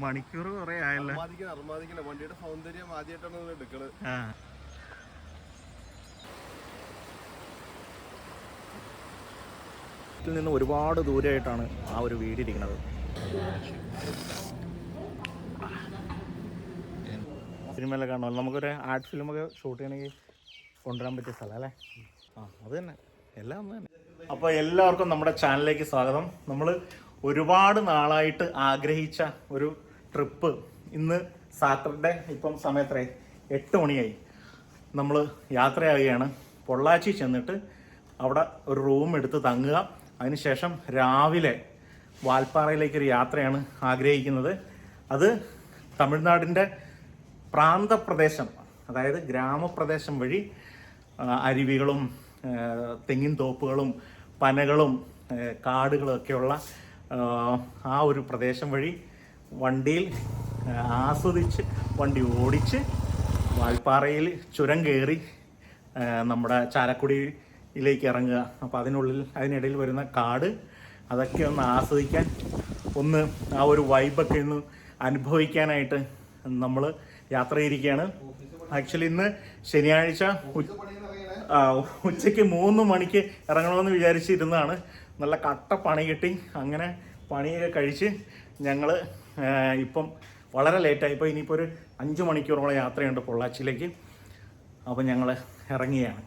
മണിക്കൂർ കുറെ ആയല്ലോ. അർമാദിക്കണം വണ്ടിയുടെ സൗന്ദര്യം ആദ്യമായിട്ടാണ് എടുക്കണത്. ആ. നിന്ന് ഒരുപാട് ദൂരമായിട്ടാണ് ആ ഒരു വീട് ഇരിക്കുന്നത് സിനിമയിലൊക്കെ കാണുമല്ലോ. നമുക്കൊരു ആർട്ട് ഫിലിമൊക്കെ ഷൂട്ട് ചെയ്യണമെങ്കിൽ കൊണ്ടുവരാൻ പറ്റിയ സ്ഥലം അല്ലേ? ആ അത് തന്നെ. എല്ലാം ഒന്ന് തന്നെ. അപ്പോൾ എല്ലാവർക്കും നമ്മുടെ ചാനലിലേക്ക് സ്വാഗതം. നമ്മൾ ഒരുപാട് നാളായിട്ട് ആഗ്രഹിച്ച ഒരു ട്രിപ്പ്. ഇന്ന് സാറ്റർഡേ ഇപ്പം സമയത്രേ എട്ട് മണിയായി. നമ്മൾ യാത്രയാവുകയാണ്. പൊള്ളാച്ചി ചെന്നിട്ട് അവിടെ ഒരു റൂം എടുത്ത് തങ്ങുക. അതിനുശേഷം രാവിലെ വാൽപ്പാറയിലേക്ക് ഒരു യാത്രയാണ് ആഗ്രഹിക്കുന്നത്. അത് തമിഴ്നാടിന്റെ പ്രാന്തപ്രദേശം അതായത് ഗ്രാമപ്രദേശം വഴി അരുവികളും തെങ്ങിൻ തോപ്പുകളും പനകളും കാടുകളൊക്കെയുള്ള ആ ഒരു പ്രദേശം വഴി വണ്ടിയിൽ ആസ്വദിച്ച് വണ്ടി ഓടിച്ച് വാൽപ്പാറയിൽ ചുരം കയറി നമ്മുടെ ചാലക്കുടിയിലേക്ക് ഇറങ്ങുക. അപ്പോൾ അതിനുള്ളിൽ അതിനിടയിൽ വരുന്ന കാട് അതൊക്കെ ഒന്ന് ആസ്വദിക്കാൻ ഒന്ന് ആ ഒരു വൈബൊക്കെ ഒന്ന് അനുഭവിക്കാനായിട്ട് നമ്മൾ യാത്ര ചെയ്തിരിക്കുകയാണ്. ആക്ച്വലി ഇന്ന് ശനിയാഴ്ച ഉച്ചയ്ക്ക് മൂന്ന് മണിക്ക് ഇറങ്ങണമെന്ന് വിചാരിച്ചിരുന്നതാണ്. നല്ല കട്ട പണി കിട്ടി. അങ്ങനെ പണിയൊക്കെ കഴിച്ച് ഞങ്ങൾ ഇപ്പം വളരെ ലേറ്റായി ഇപ്പോൾ ഇനിയിപ്പോൾ ഒരു അഞ്ച് മണിക്കൂറോളം യാത്രയുണ്ട് പൊള്ളാച്ചിയിലേക്ക്. അപ്പോൾ ഞങ്ങൾ ഇറങ്ങിയാണ്.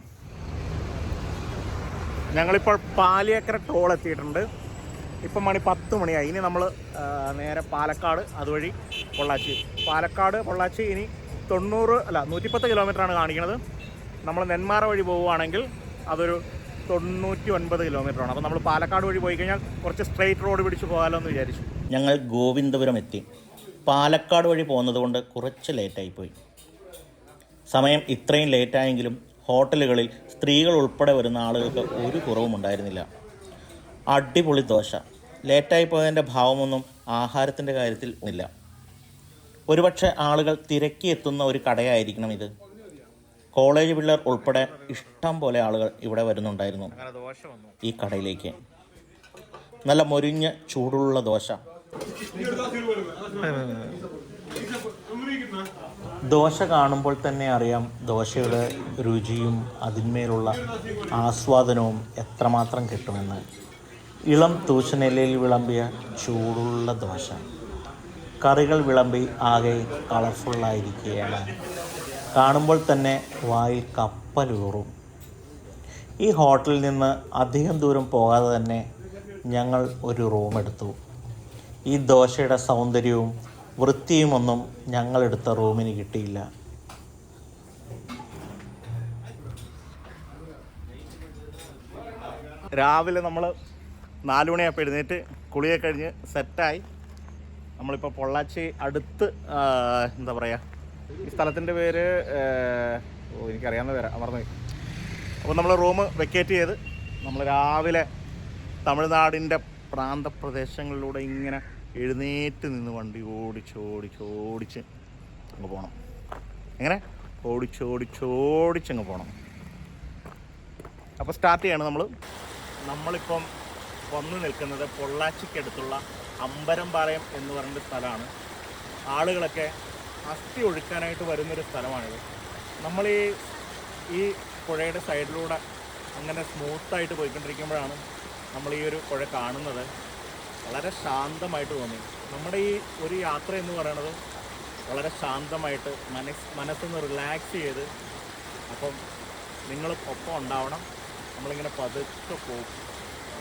ഞങ്ങളിപ്പോൾ പാലിയേക്കര ടോൾ എത്തിയിട്ടുണ്ട്. ഇപ്പം മണി പത്ത് മണിയായി. ഇനി നമ്മൾ നേരെ പാലക്കാട് അതുവഴി പൊള്ളാച്ചി. പാലക്കാട് പൊള്ളാച്ചി ഇനി തൊണ്ണൂറ് അല്ല നൂറ്റിപ്പത്ത് കിലോമീറ്ററാണ് കാണിക്കുന്നത്. നമ്മൾ നെന്മാറ വഴി പോവുകയാണെങ്കിൽ അതൊരു തൊണ്ണൂറ്റി ഒൻപത് കിലോമീറ്ററാണ്. അപ്പോൾ നമ്മൾ പാലക്കാട് വഴി പോയി കഴിഞ്ഞാൽ കുറച്ച് സ്ട്രെയിറ്റ് റോഡ് പിടിച്ച് പോകാമല്ലോ എന്ന് വിചാരിച്ചു. ഞങ്ങൾ ഗോവിന്ദപുരം എത്തി. പാലക്കാട് വഴി പോകുന്നത് കൊണ്ട് കുറച്ച് ലേറ്റായിപ്പോയി സമയം ഇത്രയും ലേറ്റായെങ്കിലും ഹോട്ടലുകളിൽ സ്ത്രീകൾ ഉൾപ്പെടെ വരുന്ന ആളുകൾക്ക് ഒരു കുറവും ഉണ്ടായിരുന്നില്ല. അടിപൊളി ദോശ. ലേറ്റായി പോയതിന്റെ ഭാവമൊന്നും ആഹാരത്തിന്റെ കാര്യത്തിൽ ഇല്ല ഒരുപക്ഷെ ആളുകൾ തിരക്കി എത്തുന്ന ഒരു കടയായിരിക്കണം ഇത്. കോളേജ് പിള്ളേർ ഉൾപ്പെടെ ഇഷ്ടം പോലെ ആളുകൾ ഇവിടെ വരുന്നുണ്ടായിരുന്നു ഈ കടയിലേക്ക്. നല്ല മൊരിഞ്ഞ ചൂടുള്ള ദോശ. ദോശ കാണുമ്പോൾ തന്നെ അറിയാം ദോശയുടെ രുചിയും അതിന്മേലുള്ള ആസ്വാദനവും എത്രമാത്രം കിട്ടുമെന്ന്. ഇളം തൂശനിലയിൽ വിളമ്പിയ ചൂടുള്ള ദോശ. കറികൾ വിളമ്പി ആകെ കളർഫുള്ളായിരിക്കുകയാണ് കാണുമ്പോൾ തന്നെ വായിൽ കപ്പലൂറും ഈ ഹോട്ടലിൽ നിന്ന് അധികം ദൂരം പോകാതെ തന്നെ ഞങ്ങൾ ഒരു റൂം എടുത്തു. ഈ ദോശയുടെ സൗന്ദര്യവും വൃത്തിയുമൊന്നും ഞങ്ങളെടുത്ത റൂമിന് കിട്ടിയില്ല. രാവിലെ നമ്മൾ നാല് എഴുന്നേറ്റ് കുളിയെ കഴിഞ്ഞ് സെറ്റായി. നമ്മളിപ്പോൾ പൊള്ളാച്ചി അടുത്ത് എന്താ പറയുക ഈ സ്ഥലത്തിന്റെ പേര് ഓ എനിക്കറിയാവുന്ന പേരാ മറന്നുപോയി അപ്പോൾ നമ്മൾ റൂം വെക്കേറ്റ് ചെയ്ത് നമ്മൾ രാവിലെ തമിഴ്നാടിന്റെ പ്രാന്തപ്രദേശങ്ങളിലൂടെ ഇങ്ങനെ എഴുന്നേറ്റ് നിന്ന് വണ്ടി ഓടിച്ച് ഓടിച്ച് ഓടിച്ച് അങ്ങ് പോകണം എങ്ങനെ? ഓടിച്ച് ഓടിച്ച് ഓടിച്ച് അങ്ങ് പോകണം അപ്പോൾ സ്റ്റാർട്ട് ചെയ്യാണ് നമ്മൾ നമ്മളിപ്പം വന്നു നിൽക്കുന്നത് പൊള്ളാച്ചിക്കടുത്തുള്ള അമ്പരംപാളയം എന്ന് പറഞ്ഞ സ്ഥലമാണ്. ആളുകളൊക്കെ അസ്ഥി ഒഴുക്കാനായിട്ട് വരുന്നൊരു സ്ഥലമാണിത്. നമ്മൾ ഈ ഈ പുഴയുടെ സൈഡിലൂടെ അങ്ങനെ സ്മൂത്തായിട്ട് പോയിക്കൊണ്ടിരിക്കുമ്പോഴാണ് നമ്മൾ ഈ ഒരു പുഴ കാണുന്നത്. വളരെ ശാന്തമായിട്ട് തോന്നി. നമ്മുടെ ഈ ഒരു യാത്ര എന്ന് പറയുന്നത് വളരെ ശാന്തമായിട്ട് മനസ് മനസ്സൊന്ന് റിലാക്സ് ചെയ്ത് അപ്പം നിങ്ങൾ ഒപ്പം ഉണ്ടാവണം. നമ്മളിങ്ങനെ പതുക്കെ പോകും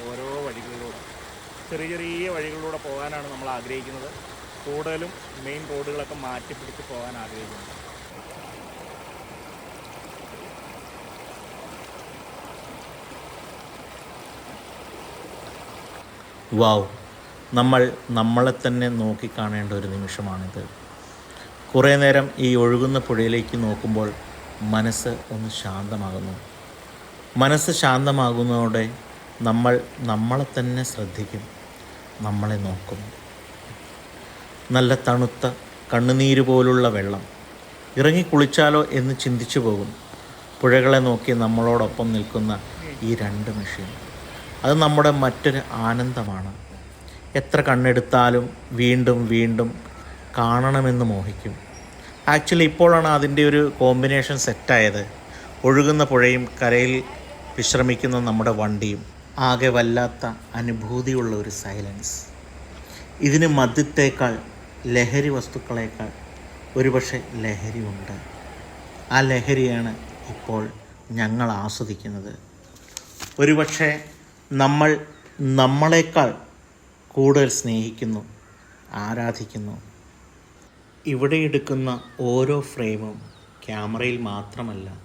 ഓരോ വഴികളിലൂടെ. ചെറിയ ചെറിയ വഴികളിലൂടെ പോകാനാണ് നമ്മൾ ആഗ്രഹിക്കുന്നത്. കൂടുതലും മെയിൻ റോഡുകളൊക്കെ മാറ്റി പിടിച്ച് പോകാൻ ആഗ്രഹിക്കുന്നത് വാവ് നമ്മൾ നമ്മളെ തന്നെ നോക്കിക്കാണേണ്ട ഒരു നിമിഷമാണിത്. കുറേ നേരം ഈ ഒഴുകുന്ന പുഴയിലേക്ക് നോക്കുമ്പോൾ മനസ്സ് ഒന്ന് ശാന്തമാകുന്നു. മനസ്സ് ശാന്തമാകുന്നതോടെ നമ്മൾ നമ്മളെ തന്നെ ശ്രദ്ധിക്കും. നമ്മളെ നോക്കും. നല്ല തണുത്ത കണ്ണുനീര് പോലുള്ള വെള്ളം. ഇറങ്ങി കുളിച്ചാലോ എന്ന് ചിന്തിച്ചു പോകും. പുഴകളെ നോക്കി നമ്മളോടൊപ്പം നിൽക്കുന്ന ഈ രണ്ട് മെഷീൻ. അത് നമ്മുടെ മറ്റൊരു ആനന്ദമാണ്. എത്ര കണ്ണെടുത്താലും വീണ്ടും വീണ്ടും കാണണമെന്ന് മോഹിക്കും. ആക്ച്വലി ഇപ്പോഴാണ് അതിന്റെ ഒരു കോമ്പിനേഷൻ സെറ്റായത്. ഒഴുകുന്ന പുഴയും കരയിൽ വിശ്രമിക്കുന്ന നമ്മുടെ വണ്ടിയും ആകെ വല്ലാത്ത അനുഭൂതിയുള്ള ഒരു സൈലൻസ്. ഇതിന് മദ്യത്തേക്കാൾ ലഹരി വസ്തുക്കളേക്കാൾ ഒരുപക്ഷെ ലഹരിയുണ്ട്. ആ ലഹരിയാണ് ഇപ്പോൾ ഞങ്ങൾ ആസ്വദിക്കുന്നത്. ഒരുപക്ഷെ നമ്മൾ നമ്മളെക്കാൾ കൂടുതൽ സ്നേഹിക്കുന്നു ആരാധിക്കുന്നു. ഇവിടെ എടുക്കുന്ന ഓരോ ഫ്രെയിമും ക്യാമറയിൽ മാത്രമല്ല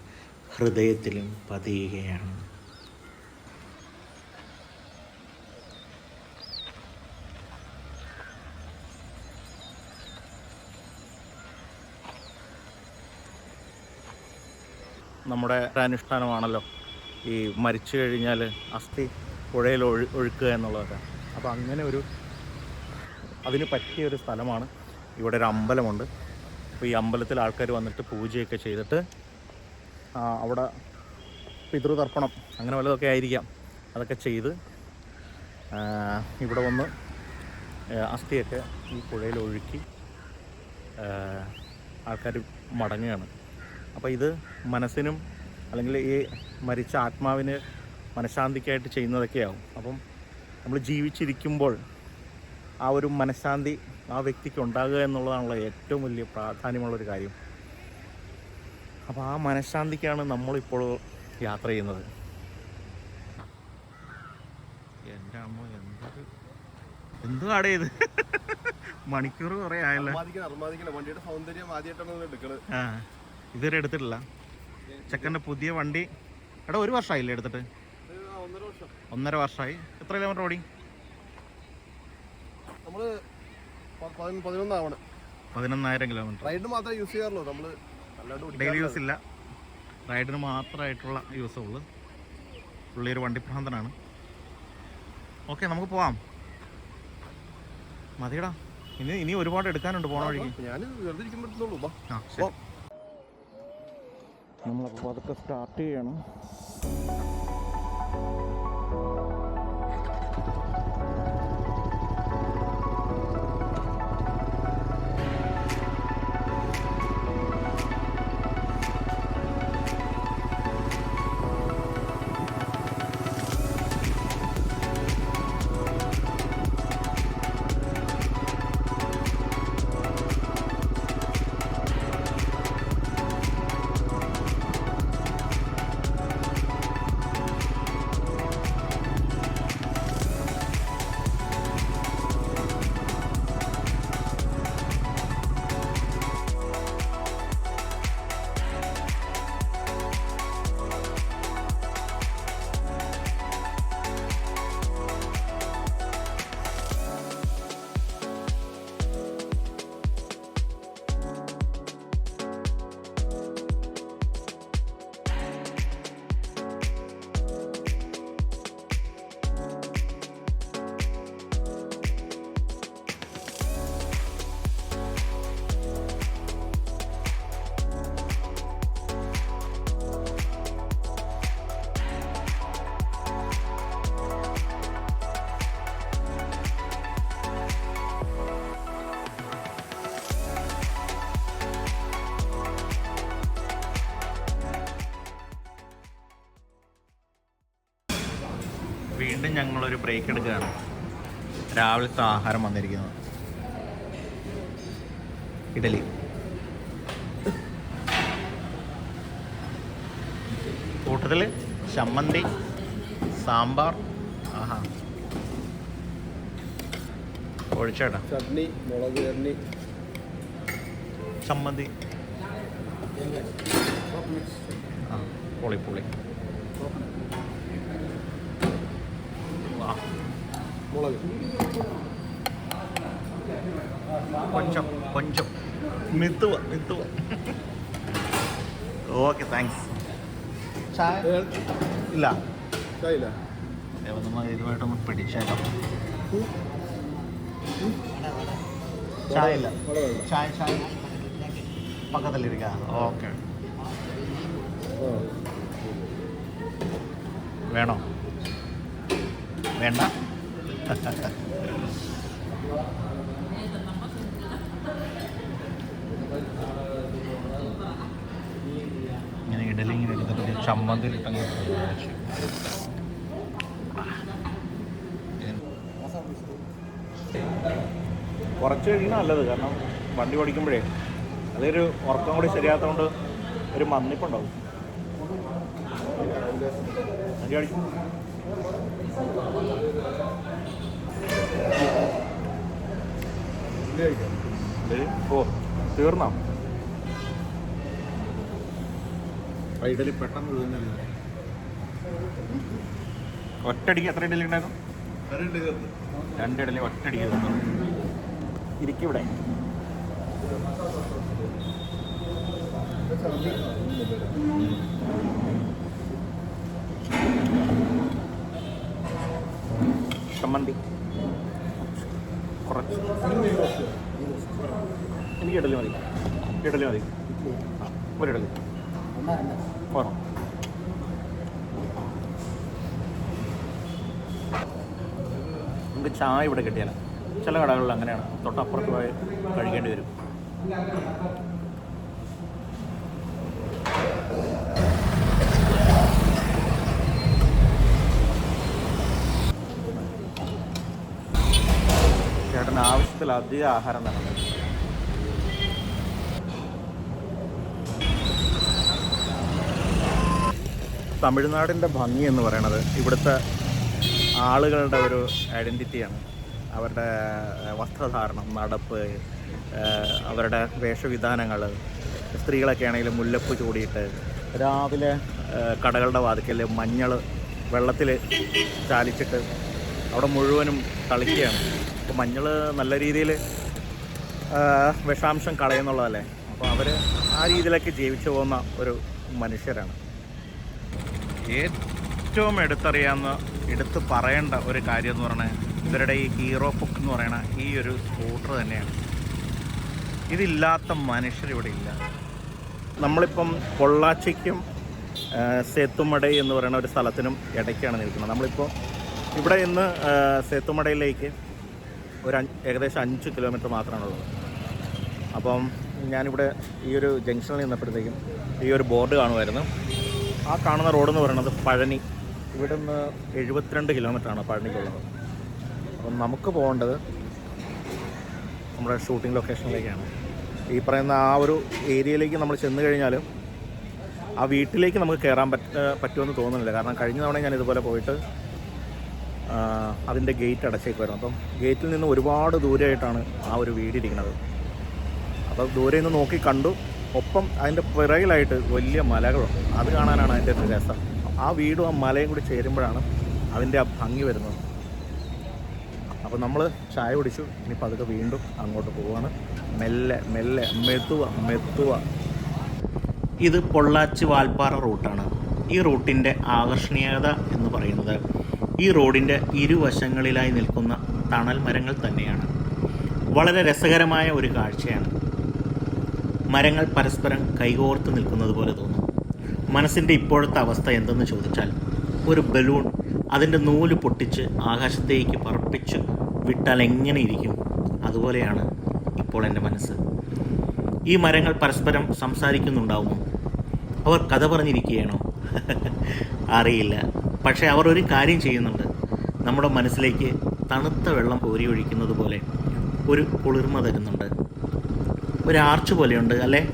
ഹൃദയത്തിലും പതിയുകയാണ്. നമ്മുടെ അനുഷ്ഠാനമാണല്ലോ ഈ മരിച്ചു കഴിഞ്ഞാൽ അസ്ഥി പുഴയിൽ ഒഴു ഒഴുക്കുക എന്നുള്ളതൊക്കെ അപ്പോൾ അങ്ങനെ ഒരു അതിന് പറ്റിയ ഒരു സ്ഥലമാണ്. ഇവിടെ ഒരു അമ്പലമുണ്ട്. അപ്പോൾ ഈ അമ്പലത്തിൽ ആൾക്കാർ വന്നിട്ട് പൂജയൊക്കെ ചെയ്തിട്ട് അവിടെ പിതൃതർപ്പണം അങ്ങനെ വല്ലതൊക്കെ ആയിരിക്കാം. അതൊക്കെ ചെയ്ത് ഇവിടെ വന്ന് അസ്ഥിയൊക്കെ ഈ പുഴയിൽ ഒഴുക്കി ആൾക്കാർ മടങ്ങുകയാണ്. അപ്പോൾ ഇത് മനസ്സിനും അല്ലെങ്കിൽ ഈ മരിച്ച ആത്മാവിന് മനഃശാന്തിക്കായിട്ട് ചെയ്യുന്നതൊക്കെയാവും. അപ്പം നമ്മൾ ജീവിച്ചിരിക്കുമ്പോൾ ആ ഒരു മനഃശാന്തി ആ വ്യക്തിക്ക് ഉണ്ടാകുക എന്നുള്ളതാണല്ലോ ഏറ്റവും വലിയ പ്രാധാന്യമുള്ളൊരു കാര്യം. അപ്പോൾ ആ മനഃശാന്തിക്കാണ് നമ്മളിപ്പോൾ യാത്ര ചെയ്യുന്നത്. എന്റെ അമ്മ എന്തൊരു എന്തുവാടേ ഇത്? മണിക്കൂർ കുറേ ആയല്ലോ. അർമാദിക്കണം അർമാദിക്കണം. വണ്ടിയുടെ സൗന്ദര്യം ആദ്യമായിട്ടാണ് എടുക്കുന്നത് ആ ഇതുവരെ എടുത്തിട്ടില്ല. ചെക്കന്റെ പുതിയ വണ്ടി എടാ ഒരു വർഷമായില്ലേ എടുത്തിട്ട്? ഒന്നര വർഷം ഒന്നര വർഷമായി. എത്ര കിലോമീറ്റർ ഓടി? നമ്മൾ പ- പതിനൊന്നാവണം. പതിനൊന്നായിരം കിലോമീറ്റർ റൈഡ് മാത്രമേ യൂസ് ചെയ്യാറുള്ളൂ. അല്ലാണ്ട് ഡെയിലി യൂസ് ഇല്ല. റൈഡിന് മാത്രമായിട്ടുള്ള യൂസേ ഉള്ളൂ. പുള്ളി ഒരു വണ്ടിപ്രാന്തനാണ് ഓക്കെ നമുക്ക് പോവാം. മതിയടാ. ഇനി ഇനി ഒരുപാട് എടുക്കാനുണ്ട് പോണ വഴിക്ക്. ഞാൻ നമ്മളപ്പോൾ അതൊക്കെ സ്റ്റാർട്ട് ചെയ്യണം. thank you ഞങ്ങളൊരു ബ്രേക്ക് എടുക്കുകയാണ്. രാവിലത്തെ ആഹാരം വന്നിരിക്കുന്നത്. ഇഡലി. കൂട്ടത്തിൽ ചമ്മന്തി സാമ്പാർ ആഹാ. ഒഴിച്ചേട്ടാ. ചട്നി മുളക് ചട്നി. ചമ്മന്തി. ആ പൊളി പൊളി മുളക്. കൊഞ്ചം കൊഞ്ചം. മിത്തുവ മിത്തുവ. ഓക്കെ താങ്ക്സ് ചായ? ഇല്ല. ചായ ഇല്ല നമ്മൾ ഇതുമായിട്ടൊന്ന് പിടിച്ചേക്കാം. ചായ ഇല്ല ചായ ചായ. പക്കത്തിലിരിക്കുക ഓക്കെ. വേണോ? വേണ്ട? ഇങ്ങനെ ഇഡലി ഇങ്ങനെ എടുത്തിട്ട് ചമ്മന്തിലിട്ടങ്ങ് കുറച്ച് കഴിക്കണം നല്ലത് കാരണം വണ്ടി ഓടിക്കുമ്പോഴേ അതൊരു ഉറക്കം കൂടി ശരിയാത്തതുകൊണ്ട് ഒരു മന്നിപ്പുണ്ടാവും. വണ്ടി ഓടിക്കും ഓ തീർന്നോ? ഇഡലി പെട്ടെന്ന് തിന്നല്ലേ ഒറ്റയടിക്ക് എത്ര ഇഡലി ഉണ്ടായിരുന്നു രണ്ട് ഇഡലി ഒറ്റടിക്ക് ഇരിക്കിവിടെ ചമ്മന്തി കുറച്ച്. എനിക്ക് ഇഡലി മതി. ഇഡലി മതി. ഒരു ഇഡലി. പോരോ നമുക്ക് ചായ ഇവിടെ കിട്ടിയാലും? ചില കടകളിൽ അങ്ങനെയാണ്. തൊട്ടപ്പുറത്ത് പോയി കഴിക്കേണ്ടി വരും. ആവശ്യത്തിലധികം ആഹാരം നടന്നത് തമിഴ്നാടിന്റെ ഭംഗി എന്ന് പറയണത് ഇവിടുത്തെ ആളുകളുടെ ഒരു ഐഡന്റിറ്റിയാണ് അവരുടെ വസ്ത്രധാരണം നടപ്പ് അവരുടെ വേഷവിധാനങ്ങൾ സ്ത്രീകളൊക്കെ ആണെങ്കിലും മുല്ലപ്പ് ചൂടിയിട്ട് രാവിലെ കടകളുടെ വാതിക്കൽ മഞ്ഞൾ വെള്ളത്തിൽ ചാലിച്ചിട്ട് അവിടെ മുഴുവനും കളിക്കുകയാണ്. അപ്പോൾ മഞ്ഞൾ നല്ല രീതിയിൽ വിഷാംശം കളയുന്നുള്ളതല്ലേ? അപ്പോൾ അവർ ആ രീതിയിലൊക്കെ ജീവിച്ചു പോകുന്ന ഒരു മനുഷ്യരാണ്. ഏറ്റവും എടുത്തറിയാവുന്ന എടുത്ത് പറയേണ്ട ഒരു കാര്യം എന്ന് പറഞ്ഞാൽ ഇവരുടെ ഈ ഹീറോ ബുക്ക് എന്ന് പറയുന്ന ഈ ഒരു സ്കൂട്ടർ തന്നെയാണ്. ഇതില്ലാത്ത മനുഷ്യരിവിടെ ഇല്ല. നമ്മളിപ്പം പൊള്ളാച്ചിക്കും സേത്തുമട എന്ന് പറയുന്ന ഒരു സ്ഥലത്തിനും ഇടയ്ക്കാണ് നിൽക്കുന്നത്. നമ്മളിപ്പോൾ ഇവിടെ ഇന്ന് സേത്തുമടയിലേക്ക് ഒരു ഏകദേശം അഞ്ച് കിലോമീറ്റർ മാത്രമാണുള്ളത്. അപ്പം ഞാനിവിടെ ഈ ഒരു ജംഗ്ഷനിൽ നിന്നപ്പോഴത്തേക്കും ഈ ഒരു ബോർഡ് കാണുമായിരുന്നു. ആ കാണുന്ന റോഡ് എന്ന് പറയുന്നത് പഴനി. ഇവിടെ നിന്ന് എഴുപത്തിരണ്ട് കിലോമീറ്ററാണ് പഴനിക്കുള്ളത്. അപ്പം നമുക്ക് പോകേണ്ടത് നമ്മുടെ ഷൂട്ടിംഗ് ലൊക്കേഷനിലേക്കാണ്. ഈ പറയുന്ന ആ ഒരു ഏരിയയിലേക്ക് നമ്മൾ ചെന്ന് കഴിഞ്ഞാൽ ആ വീട്ടിലേക്ക് നമുക്ക് കയറാൻ പറ്റ പറ്റുമെന്ന് തോന്നുന്നില്ല. കാരണം കഴിഞ്ഞ തവണ ഞാൻ ഇതുപോലെ പോയിട്ട് അതിന്റെ ഗേറ്റ് അടച്ചേക്ക് അടച്ചേക്കുമായിരുന്നു അപ്പം ഗേറ്റിൽ നിന്ന് ഒരുപാട് ദൂരെയായിട്ടാണ് ആ ഒരു വീട് ഇരിക്കുന്നത് അപ്പോൾ ദൂരെ നിന്ന് നോക്കി കണ്ടു. ഒപ്പം അതിന്റെ പിറകിലായിട്ട് വലിയ മലകളുണ്ട് അത് കാണാനാണ് അതിന്റെ ഒരു രസം. ആ വീടും ആ മലയും കൂടി ചേരുമ്പോഴാണ് അതിന്റെ ആ ഭംഗി വരുന്നത്. അപ്പോൾ നമ്മൾ ചായ കുടിച്ചു. ഇനി പതുക്കെ വീണ്ടും അങ്ങോട്ട് പോവുകയാണ് മെല്ലെ മെല്ലെ മെത്തുവ മെത്തുവ ഇത് പൊള്ളാച്ചി വാൽപ്പാറ റൂട്ടാണ്. ഈ റൂട്ടിന്റെ ആകർഷണീയത എന്ന് പറയുന്നത് ഈ റോഡിന്റെ ഇരുവശങ്ങളിലായി നിൽക്കുന്ന തണൽ മരങ്ങൾ തന്നെയാണ്. വളരെ രസകരമായ ഒരു കാഴ്ചയാണ്. മരങ്ങൾ പരസ്പരം കൈകോർത്ത് നിൽക്കുന്നത് പോലെ തോന്നും. മനസ്സിന്റെ ഇപ്പോഴത്തെ അവസ്ഥ എന്തെന്ന് ചോദിച്ചാൽ ഒരു ബലൂൺ അതിന്റെ നൂൽ പൊട്ടിച്ച് ആകാശത്തേക്ക് പറപ്പിച്ച് വിട്ടാൽ എങ്ങനെ ഇരിക്കും? അതുപോലെയാണ് ഇപ്പോൾ എന്റെ മനസ്സ്. ഈ മരങ്ങൾ പരസ്പരം സംസാരിക്കുന്നുണ്ടാവുമോ? അവർ കഥ പറഞ്ഞിരിക്കുകയാണോ? അറിയില്ല. പക്ഷേ അവർ ഒരു കാര്യം ചെയ്യുന്നുണ്ട്. നമ്മുടെ മനസ്സിലേക്ക് തണുത്ത വെള്ളം കോരി ഒഴിക്കുന്നത് പോലെ ഒരു കുളിർമ തരുന്നുണ്ട്. ഒരു ആർച്ച് പോലെയുണ്ട് അല്ലേ?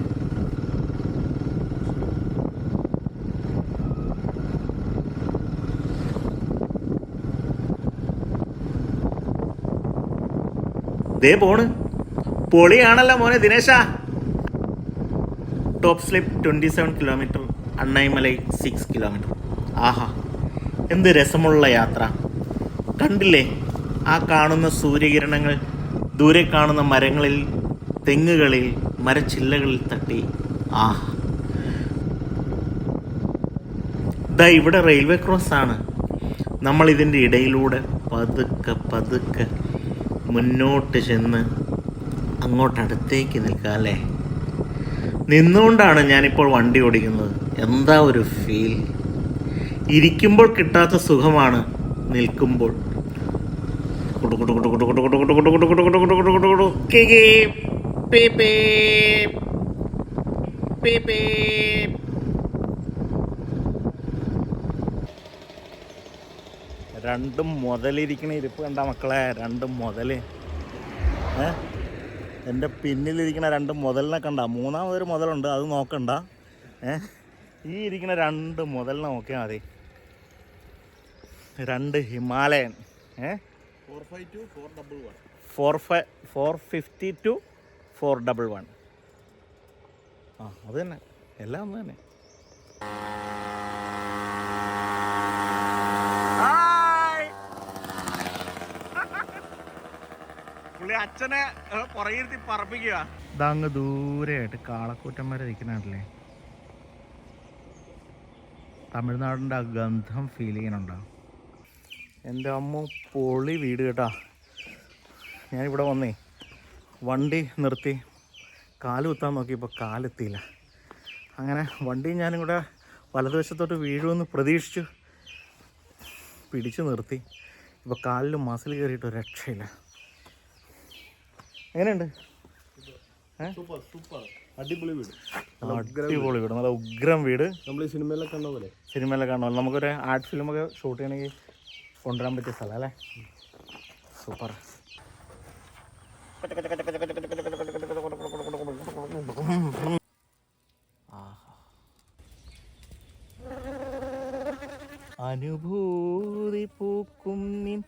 ദേ പോണ്. പൊളിയാണല്ലോ മോനെ ദിനേശ. Top Slip twenty seven kilometre Anaimalai six kilometre. ആഹാ. എന്ത് രസമുള്ള യാത്ര. കണ്ടില്ലേ? ആ കാണുന്ന സൂര്യകിരണങ്ങൾ ദൂരെ കാണുന്ന മരങ്ങളിൽ തെങ്ങുകളിൽ മരച്ചില്ലകളിൽ തട്ടി. ആ. ദാ ഇവിടെ റെയിൽവേ ക്രോസ് ആണ്. നമ്മൾ ഇതിന്റെ ഇടയിലൂടെ പതുക്കെ പതുക്കെ മുന്നോട്ട് ചെന്ന് അങ്ങോട്ടടുത്തേക്ക് നിൽക്കാം അല്ലേ? നിന്നുകൊണ്ടാണ് ഞാനിപ്പോൾ വണ്ടി ഓടിക്കുന്നത്. എന്താ ഒരു ഫീൽ ഇരിക്കുമ്പോൾ കിട്ടാത്ത സുഖമാണ് നിൽക്കുമ്പോൾ രണ്ടും മുതലിരിക്കണ ഇരിപ്പ് കണ്ട മക്കളെ രണ്ടും മുതൽ ഏഹ് എന്റെ പിന്നിലിരിക്കണ രണ്ട് മുതലിനെ കണ്ട മൂന്നാമതൊരു മുതലുണ്ട് അത് നോക്കണ്ട ഏഹ് ഈ ഇരിക്കുന്ന രണ്ട് മുതലിനെ നോക്കിയാൽ മതി രണ്ട് ഹിമാലയൻ. ഏ? Four five four double one four five four fifty two four double one ആ അത് തന്നെ. എല്ലാം ഒന്ന് തന്നെ. പുള്ളി അച്ഛനെ പുറകിരുത്തി പറപ്പിക്കുക ഇതങ്ങ് ദൂരെയായിട്ട് കാളക്കൂറ്റന്മാരെ നിൽക്കുന്നുണ്ടല്ലേ? തമിഴ്നാടിന്റെ ആ ഗന്ധം ഫീൽ ചെയ്യുന്നുണ്ടോ? എന്റെ അമ്മ പൊളി വീട് കേട്ടാ. ഞാനിവിടെ വന്നേ. വണ്ടി നിർത്തി. കാൽ കുത്താൻ നോക്കിയപ്പോൾ കാലെത്തിയില്ല. അങ്ങനെ വണ്ടി ഞാനും കൂടെ വലതുവശത്തോട്ട് വീഴുമെന്ന് പ്രതീക്ഷിച്ചു. പിടിച്ചു നിർത്തി. ഇപ്പോൾ കാലിൽ മസിൽ കയറിയിട്ട് രക്ഷയില്ല. എങ്ങനെയുണ്ട്? അടിപൊളി വീട്. അടിപൊളി വീട് നല്ല ഉഗ്രം വീട്. നമ്മൾ സിനിമയിലൊക്കെ കണ്ട പോലെ സിനിമയിലൊക്കെ കാണുമല്ലോ നമുക്കൊരു ആർട്ട് ഫിലിമൊക്കെ ഷൂട്ട് ചെയ്യണമെങ്കിൽ കൊണ്ടുവരാൻ പറ്റിയ സ്ഥലം അല്ലേ? സൂപ്പർ. അനുഭൂതി പൂക്കും നിൻ.